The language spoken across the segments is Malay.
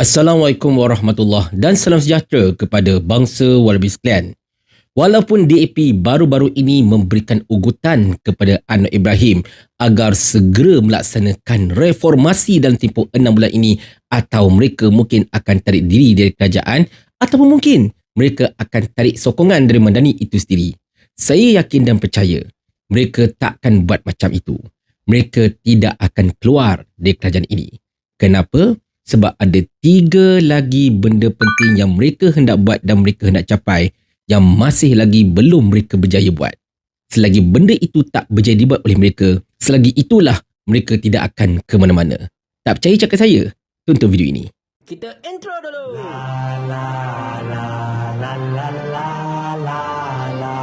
Assalamualaikum warahmatullahi dan salam sejahtera kepada bangsa Wallaby sekalian. Walaupun DAP baru-baru ini memberikan ugutan kepada Anwar Ibrahim agar segera melaksanakan reformasi dalam tempoh enam bulan ini atau mereka mungkin akan tarik diri dari kerajaan ataupun mungkin mereka akan tarik sokongan dari Mandani itu sendiri. Saya yakin dan percaya mereka takkan buat macam itu. Mereka tidak akan keluar dari kerajaan ini. Kenapa? Sebab ada tiga lagi benda penting yang mereka hendak buat dan mereka hendak capai yang masih lagi belum mereka berjaya buat. Selagi benda itu tak berjaya dibuat oleh mereka, selagi itulah mereka tidak akan ke mana-mana. Tak percaya cakap saya? Tonton video ini. Kita intro dulu. La la la la la la la la.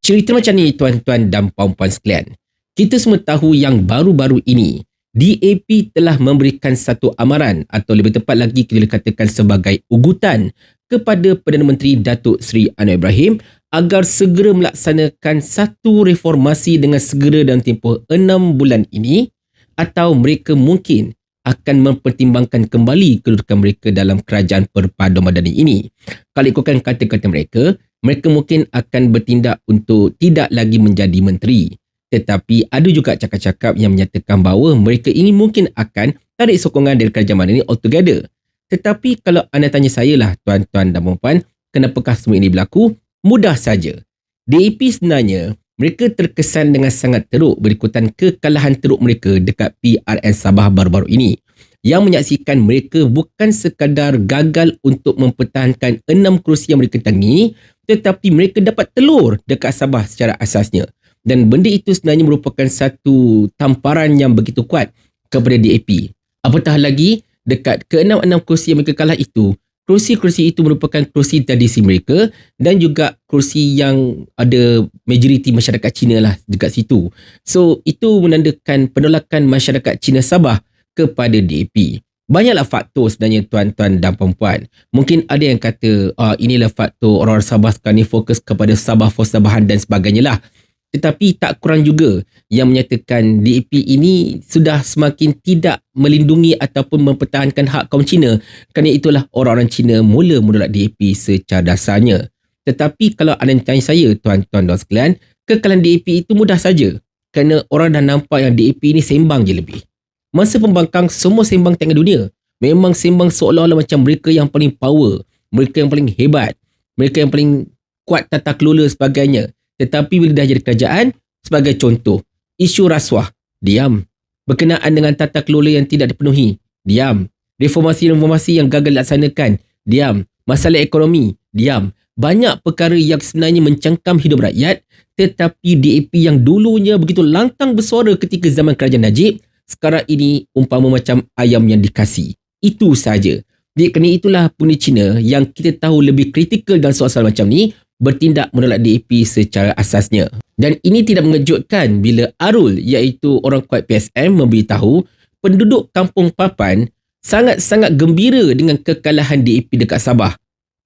Cerita macam ni tuan-tuan dan puan-puan sekalian. Kita semua tahu yang baru-baru ini DAP telah memberikan satu amaran atau lebih tepat lagi kita katakan sebagai ugutan kepada Perdana Menteri Datuk Seri Anwar Ibrahim agar segera melaksanakan satu reformasi dengan segera dalam tempoh enam bulan ini atau mereka mungkin akan mempertimbangkan kembali kedudukan mereka dalam kerajaan perpaduan madani ini. Kalau ikutkan kata-kata mereka, mereka mungkin akan bertindak untuk tidak lagi menjadi menteri tetapi ada juga cakap-cakap yang menyatakan bahawa mereka ini mungkin akan tarik sokongan dari kerajaan mana ini altogether. Tetapi kalau anda tanya saya lah tuan-tuan dan puan kenapakah semua ini berlaku? Mudah saja. DAP sebenarnya mereka terkesan dengan sangat teruk berikutan kekalahan teruk mereka dekat PRN Sabah baru-baru ini yang menyaksikan mereka bukan sekadar gagal untuk mempertahankan enam kerusi yang mereka tangi tetapi mereka dapat telur dekat Sabah secara asasnya dan benda itu sebenarnya merupakan satu tamparan yang begitu kuat kepada DAP. Apatah lagi, dekat ke-6-6 kursi yang mereka kalah itu, kursi-kursi itu merupakan kursi tradisi mereka dan juga kursi yang ada majoriti masyarakat Cina lah dekat situ. So, itu menandakan penolakan masyarakat Cina Sabah kepada DAP. Banyaklah faktor sebenarnya tuan-tuan dan perempuan. Mungkin ada yang kata ah, inilah faktor orang-orang Sabah sekarang ni fokus kepada Sabah for Sabahan dan sebagainya lah tetapi tak kurang juga yang menyatakan DAP ini sudah semakin tidak melindungi ataupun mempertahankan hak kaum Cina kerana itulah orang-orang Cina mula menolak DAP secara dasarnya. Tetapi kalau anda tanya saya tuan-tuan dan sekalian, kekalahan DAP itu mudah saja kerana orang dah nampak yang DAP ini sembang je lebih. Masa pembangkang semua sembang tengah dunia. Memang sembang seolah-olah macam mereka yang paling power, mereka yang paling hebat, mereka yang paling kuat tata kelola sebagainya. Tetapi bila dah jadi kerajaan, sebagai contoh, isu rasuah, diam. Berkenaan dengan tata kelola yang tidak dipenuhi, diam. Reformasi-reformasi yang gagal dilaksanakan, diam. Masalah ekonomi, diam. Banyak perkara yang sebenarnya mencangkam hidup rakyat, tetapi DAP yang dulunya begitu lantang bersuara ketika zaman kerajaan Najib, sekarang ini umpama macam ayam yang dikasih. Itu saja. Jadi kerana itulah punya Cina yang kita tahu lebih kritikal dalam soal-soal macam ni bertindak menolak DAP secara asasnya. Dan ini tidak mengejutkan bila Arul iaitu orang kuat PSM memberitahu penduduk kampung Papan sangat-sangat gembira dengan kekalahan DAP dekat Sabah.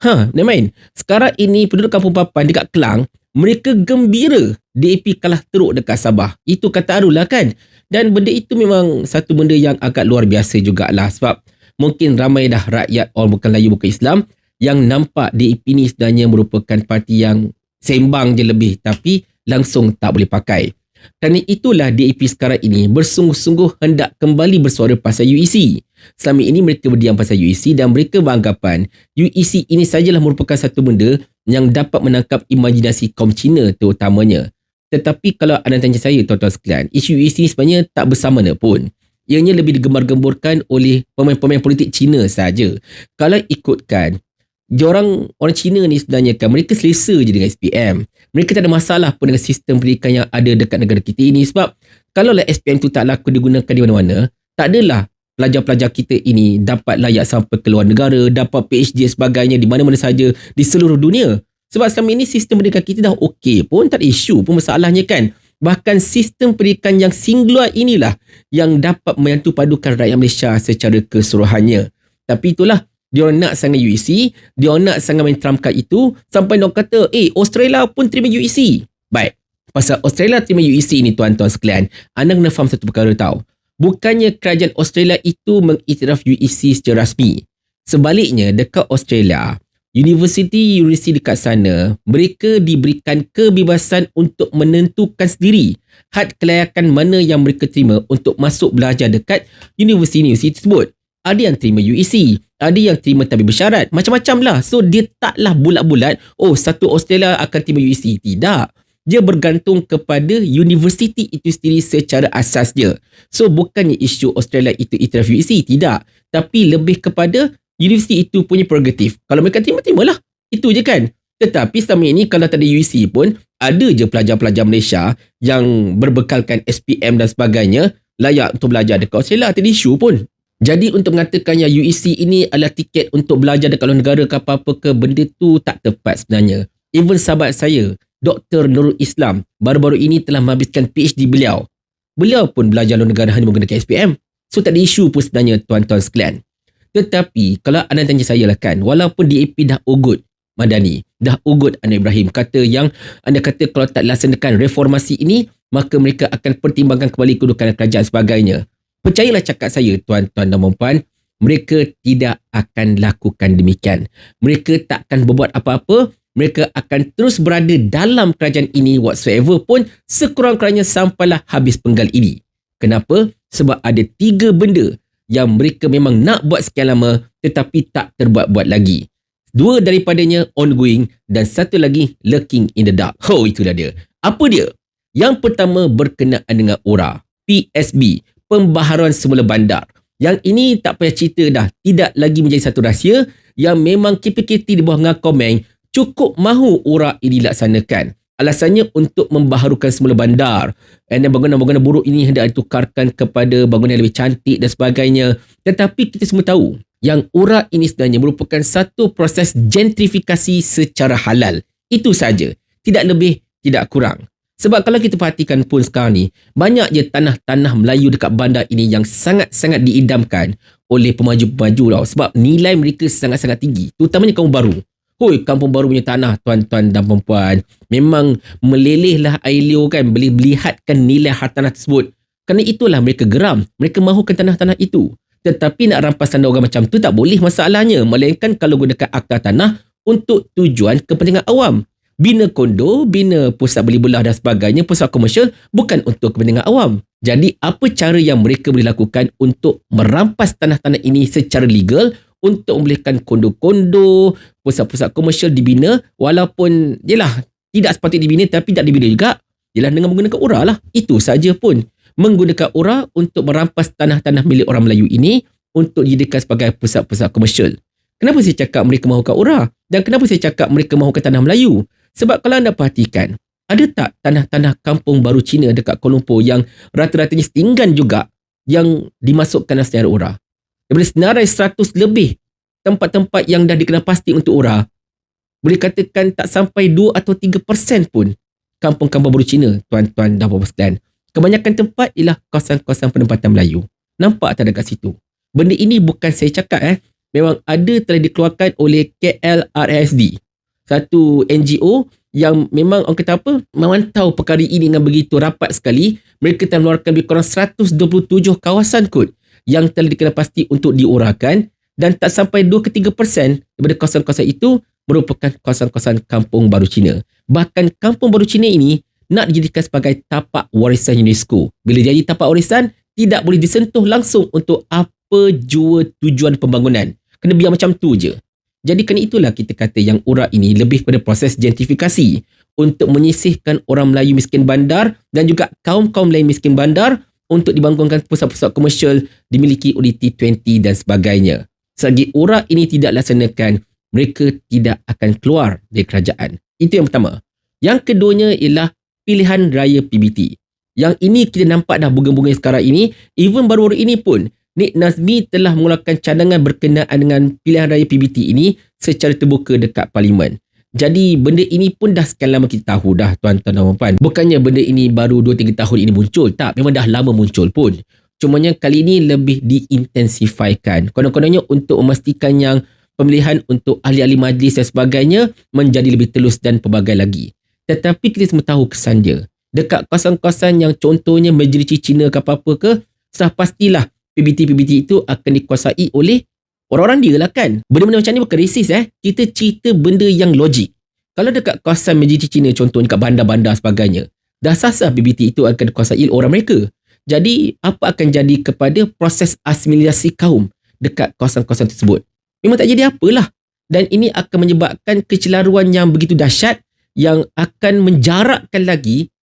Ha, nak main? Sekarang ini penduduk kampung Papan dekat Kelang, mereka gembira DAP kalah teruk dekat Sabah. Itu kata Arul lah kan? Dan benda itu memang satu benda yang agak luar biasa jugalah sebab mungkin ramai dah rakyat orang bukan Melayu bukan Islam yang nampak DAP ni sebenarnya merupakan parti yang sembang je lebih tapi langsung tak boleh pakai. Kerana itulah DAP sekarang ini bersungguh-sungguh hendak kembali bersuara pasal UEC. Selama ini mereka berdiam pasal UEC dan mereka beranggapan UEC ini sajalah merupakan satu benda yang dapat menangkap imajinasi kaum Cina terutamanya. Tetapi kalau anda tanya saya tuan-tuan sekalian, isu UEC ini sebenarnya tak bersamana pun. Ianya lebih digembar-gemburkan oleh pemain-pemain politik Cina saja. Kalau ikutkan orang orang Cina ni sebenarnya kan mereka selesa je dengan SPM. Mereka tak ada masalah pun dengan sistem pendidikan yang ada dekat negara kita ini sebab kalau lah SPM tu tak laku digunakan di mana-mana, tak adalah pelajar-pelajar kita ini dapat layak sampai ke luar negara, dapat PhD sebagainya di mana-mana saja di seluruh dunia. Sebab selama ini sistem pendidikan kita dah okey pun, tak ada isu pun masalahnya kan. Bahkan sistem pendidikan yang singular inilah yang dapat membantu padukan rakyat Malaysia secara keseluruhannya. Tapi itulah dia orang nak sangat UEC, dia orang nak sangat main trump card itu sampai dia kata, "Eh, Australia pun terima UEC." Baik. Pasal Australia terima UEC ni tuan-tuan sekalian, anda kena faham satu perkara tahu. Bukannya kerajaan Australia itu mengiktiraf UEC secara rasmi. Sebaliknya, dekat Australia, universiti-universiti dekat sana, mereka diberikan kebebasan untuk menentukan sendiri had kelayakan mana yang mereka terima untuk masuk belajar dekat universiti-universiti tersebut. Ada yang terima UEC, ada yang terima tabir bersyarat, macam-macam lah. So, dia taklah bulat-bulat, oh, satu Australia akan terima UEC. Tidak. Dia bergantung kepada universiti itu sendiri secara asasnya. So, bukannya isu Australia itu itiraf UEC. Tidak. Tapi lebih kepada universiti itu punya prerogatif. Kalau mereka terima, terimalah. Itu je kan. Tetapi selama ini kalau tak ada UEC pun, ada je pelajar-pelajar Malaysia yang berbekalkan SPM dan sebagainya layak untuk belajar dekat Australia. Tak ada isu pun. Jadi untuk mengatakan yang UEC ini adalah tiket untuk belajar dekat luar negara ke apa-apa ke benda tu tak tepat sebenarnya. Even sahabat saya, Dr. Nurul Islam, baru-baru ini telah menghabiskan PhD beliau. Beliau pun belajar luar negara hanya menggunakan SPM. So tak ada isu pun sebenarnya tuan-tuan sekalian. Tetapi kalau anda tanya saya lah kan, walaupun DAP dah ugut Madani, dah ugut Anwar Ibrahim, kata yang anda kata kalau tak laksanakan reformasi ini, maka mereka akan pertimbangkan kembali kedudukan kerajaan sebagainya. Percayalah cakap saya tuan-tuan dan puan mereka tidak akan lakukan demikian. Mereka tak akan berbuat apa-apa, mereka akan terus berada dalam kerajaan ini whatsoever pun sekurang-kurangnya sampailah habis penggal ini. Kenapa? Sebab ada tiga benda yang mereka memang nak buat sekian lama tetapi tak terbuat-buat lagi. Dua daripadanya ongoing dan satu lagi lurking in the dark. Oh, itulah dia. Apa dia? Yang pertama berkenaan dengan ORA, PSB, Pembaharuan Semula Bandar. Yang ini tak payah cerita dah, tidak lagi menjadi satu rahsia yang memang KPKT di bawah Ngakomeng cukup mahu ORA ini dilaksanakan. Alasannya untuk membaharukan semula bandar. Dan bangunan-bangunan buruk ini hendak ditukarkan kepada bangunan yang lebih cantik dan sebagainya. Tetapi kita semua tahu yang urat ini sebenarnya merupakan satu proses gentrifikasi secara halal. Itu saja. Tidak lebih, tidak kurang. Sebab kalau kita perhatikan pun sekarang ni, banyak je tanah-tanah Melayu dekat bandar ini yang sangat-sangat diidamkan oleh pemaju-pemaju tau. Sebab nilai mereka sangat-sangat tinggi. Terutamanya kaum baru. Hoi, kampung baru punya tanah, tuan-tuan dan perempuan. Memang melelehlah air liur kan, boleh melihatkan nilai harta tanah tersebut. Kerana itulah mereka geram. Mereka mahukan tanah-tanah itu. Tetapi nak rampas tanah orang macam tu tak boleh masalahnya. Melainkan kalau gunakan akta tanah untuk tujuan kepentingan awam. Bina kondo, bina pusat beli belah dan sebagainya, pusat komersial bukan untuk kepentingan awam. Jadi apa cara yang mereka boleh lakukan untuk merampas tanah-tanah ini secara legal untuk membolehkan kondo-kondo, pusat-pusat komersial dibina walaupun jelah tidak sepatutnya dibina tapi tak dibina juga jelah dengan menggunakan URA lah. Itu saja pun. Menggunakan URA untuk merampas tanah-tanah milik orang Melayu ini untuk dijadikan sebagai pusat-pusat komersial. Kenapa saya cakap mereka mahukan URA? Dan kenapa saya cakap mereka mahukan tanah Melayu? Sebab kalau anda perhatikan, ada tak tanah-tanah kampung baru Cina dekat Kuala Lumpur yang rata-ratanya setinggan juga yang dimasukkan dalam sejarah URA? daripada senarai 100 lebih tempat-tempat yang dah dikenal pasti untuk URA, boleh katakan tak sampai 2 atau 3% pun kampung-kampung baru Cina, tuan-tuan dan puan sekalian. Kebanyakan tempat ialah kawasan-kawasan penempatan Melayu. Nampak tak dekat situ? Benda ini bukan saya cakap eh. Memang ada telah dikeluarkan oleh KLRSD. Satu NGO yang memang orang kata apa memantau perkara ini dengan begitu rapat sekali mereka telah mengeluarkan lebih kurang 127 kawasan kot yang telah dikenal pasti untuk diurahkan dan tak sampai 2 ke 3% daripada kawasan-kawasan itu merupakan kawasan-kawasan kampung baru Cina. Bahkan kampung baru Cina ini nak dijadikan sebagai tapak warisan UNESCO. Bila jadi tapak warisan, tidak boleh disentuh langsung untuk apa jua tujuan pembangunan. Kena biar macam tu je. Jadi kerana itulah kita kata yang urat ini lebih pada proses gentrifikasi untuk menyisihkan orang Melayu miskin bandar dan juga kaum-kaum lain miskin bandar untuk dibangunkan pusat-pusat komersial dimiliki oleh T20 dan sebagainya. Selagi urat ini tidak laksanakan, mereka tidak akan keluar dari kerajaan. Itu yang pertama. Yang keduanya ialah pilihan raya PBT. Yang ini kita nampak dah bunga-bunga sekarang ini, even baru-baru ini pun, Nik Nazmi telah mengeluarkan cadangan berkenaan dengan pilihan raya PBT ini secara terbuka dekat parlimen. Jadi benda ini pun dah sekian lama kita tahu dah tuan-tuan dan puan. Bukannya benda ini baru 2-3 tahun ini muncul. Tak, memang dah lama muncul pun. Cumanya kali ini lebih diintensifikan. Konon-kononnya untuk memastikan yang pemilihan untuk ahli-ahli majlis dan sebagainya menjadi lebih telus dan pelbagai lagi. Tetapi kita semua tahu kesan dia. Dekat kawasan-kawasan yang contohnya majlis Cina ke apa-apa ke, sudah pastilah PBT-PBT itu akan dikuasai oleh orang-orang dia lah kan. Benda-benda macam ni bukan resis eh. Kita cerita benda yang logik. Kalau dekat kawasan majoriti Cina contohnya dekat bandar-bandar sebagainya, dah sah-sah PBT itu akan dikuasai orang mereka. Jadi, apa akan jadi kepada proses asimilasi kaum dekat kawasan-kawasan tersebut? Memang tak jadi apalah. Dan ini akan menyebabkan kecelaruan yang begitu dahsyat yang akan menjarakkan lagi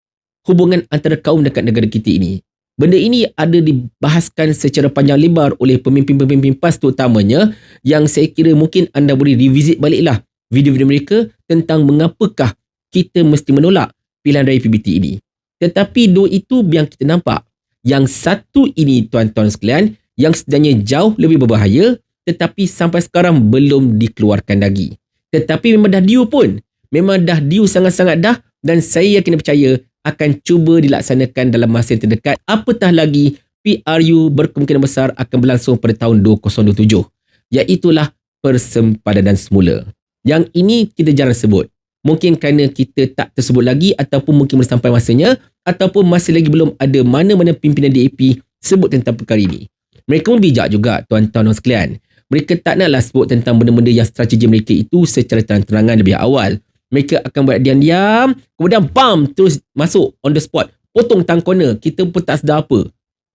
hubungan antara kaum dekat negara kita ini. Benda ini ada dibahaskan secara panjang lebar oleh pemimpin-pemimpin PAS terutamanya yang saya kira mungkin anda boleh revisit baliklah video-video mereka tentang mengapakah kita mesti menolak pilihan raya PBT ini. Tetapi dua itu yang kita nampak. Yang satu ini tuan-tuan sekalian yang sebenarnya jauh lebih berbahaya tetapi sampai sekarang belum dikeluarkan lagi. Tetapi memang dah diu pun. Memang dah diu sangat-sangat dah dan saya yakin percaya akan cuba dilaksanakan dalam masa yang terdekat. Apatah lagi PRU berkemungkinan besar akan berlangsung pada tahun 2027. Iaitulah persempadanan semula. Yang ini kita jarang sebut. Mungkin kerana kita tak tersebut lagi ataupun mungkin belum sampai masanya ataupun masih lagi belum ada mana-mana pimpinan DAP sebut tentang perkara ini. Mereka pun bijak juga tuan-tuan dan sekalian. Mereka tak naklah sebut tentang benda-benda yang strategi mereka itu secara terang-terangan lebih awal mereka akan buat diam-diam. Kemudian bam terus masuk on the spot. Potong tang corner. Kita pun tak sedar apa.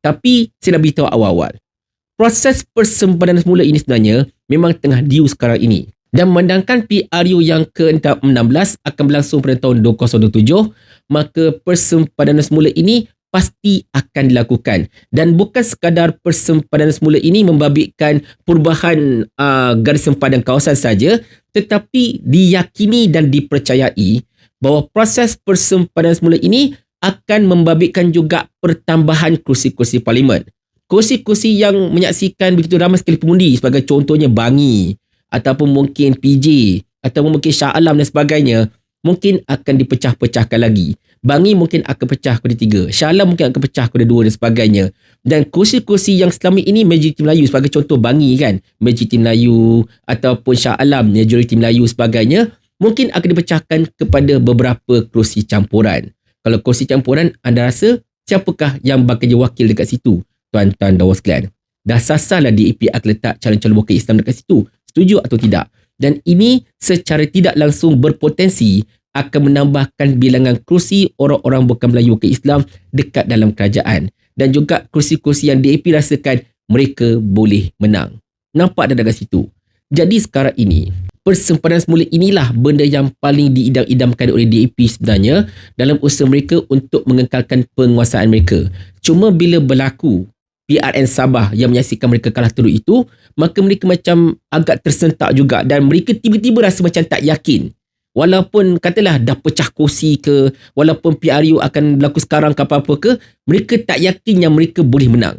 Tapi saya dah beritahu awal-awal. Proses persempadan semula ini sebenarnya memang tengah diu sekarang ini. Dan memandangkan PRU yang ke-16 akan berlangsung pada tahun 2027 maka persempadan semula ini pasti akan dilakukan dan bukan sekadar persempadan semula ini membabitkan perubahan uh, garis sempadan kawasan saja tetapi diyakini dan dipercayai bahawa proses persempadan semula ini akan membabitkan juga pertambahan kursi-kursi parlimen. Kursi-kursi yang menyaksikan begitu ramai sekali pengundi sebagai contohnya Bangi ataupun mungkin PJ ataupun mungkin Shah Alam dan sebagainya mungkin akan dipecah-pecahkan lagi. Bangi mungkin akan pecah kepada tiga. Syalam mungkin akan pecah kepada dua dan sebagainya. Dan kursi-kursi yang selama ini majoriti Melayu sebagai contoh Bangi kan. Majoriti Melayu ataupun Shah Alam majoriti Melayu sebagainya. Mungkin akan dipecahkan kepada beberapa kursi campuran. Kalau kursi campuran anda rasa siapakah yang bakal jadi wakil dekat situ? Tuan-tuan dan sekalian. Dah sasarlah DAP akan letak calon-calon wakil Islam dekat situ. Setuju atau tidak? Dan ini secara tidak langsung berpotensi akan menambahkan bilangan kerusi orang-orang bukan Melayu ke Islam dekat dalam kerajaan dan juga kerusi-kerusi yang DAP rasakan mereka boleh menang. Nampak dah dekat situ. Jadi sekarang ini, persempadan semula inilah benda yang paling diidam-idamkan oleh DAP sebenarnya dalam usaha mereka untuk mengekalkan penguasaan mereka. Cuma bila berlaku PRN Sabah yang menyaksikan mereka kalah teruk itu, maka mereka macam agak tersentak juga dan mereka tiba-tiba rasa macam tak yakin walaupun katalah dah pecah kursi ke walaupun PRU akan berlaku sekarang ke apa-apa ke mereka tak yakin yang mereka boleh menang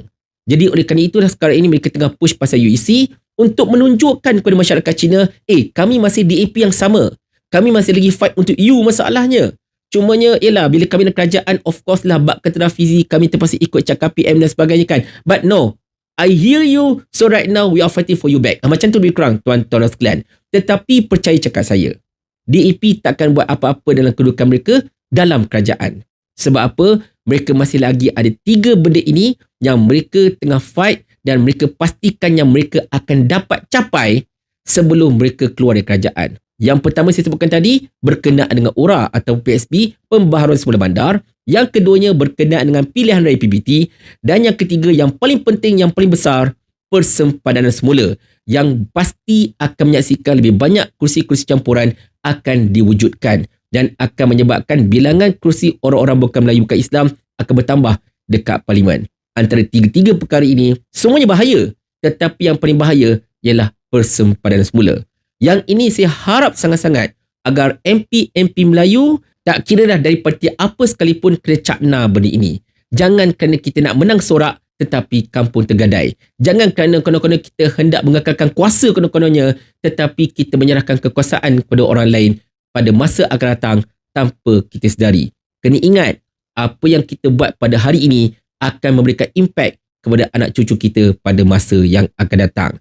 jadi oleh kerana itulah sekarang ini mereka tengah push pasal UEC untuk menunjukkan kepada masyarakat Cina eh kami masih DAP yang sama kami masih lagi fight untuk you masalahnya cumanya ialah bila kami nak kerajaan of course lah bab ketera fizi kami terpaksa ikut cakap PM dan sebagainya kan but no I hear you, so right now we are fighting for you back. Macam tu lebih kurang, tuan-tuan sekalian. Tetapi percaya cakap saya. DAP takkan buat apa-apa dalam kedudukan mereka dalam kerajaan. Sebab apa? Mereka masih lagi ada tiga benda ini yang mereka tengah fight dan mereka pastikan yang mereka akan dapat capai sebelum mereka keluar dari kerajaan. Yang pertama saya sebutkan tadi berkenaan dengan URA atau PSB, pembaharuan semula bandar. Yang keduanya berkenaan dengan pilihan raya PBT. Dan yang ketiga yang paling penting, yang paling besar, persempadanan semula yang pasti akan menyaksikan lebih banyak kursi-kursi campuran akan diwujudkan dan akan menyebabkan bilangan kursi orang-orang bukan Melayu bukan Islam akan bertambah dekat parlimen. Antara tiga-tiga perkara ini, semuanya bahaya. Tetapi yang paling bahaya ialah persempadan semula. Yang ini saya harap sangat-sangat agar MP-MP Melayu tak kira dah dari parti apa sekalipun kena cakna benda ini. Jangan kerana kita nak menang sorak tetapi kampung tergadai. Jangan kerana konon-konon kita hendak mengekalkan kuasa konon-kononnya tetapi kita menyerahkan kekuasaan kepada orang lain pada masa akan datang tanpa kita sedari. Kena ingat, apa yang kita buat pada hari ini akan memberikan impak kepada anak cucu kita pada masa yang akan datang.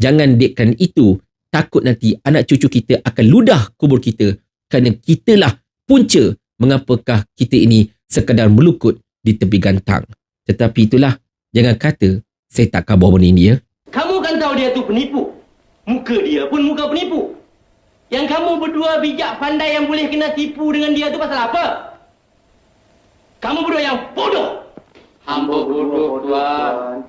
Jangan dekkan itu, takut nanti anak cucu kita akan ludah kubur kita kerana kitalah punca mengapakah kita ini sekadar melukut di tepi gantang. Tetapi itulah Jangan kata saya tak khabar benda ini ya. Kamu kan tahu dia tu penipu. Muka dia pun muka penipu. Yang kamu berdua bijak pandai yang boleh kena tipu dengan dia tu pasal apa? Kamu berdua yang bodoh. Hamba bodoh tuan.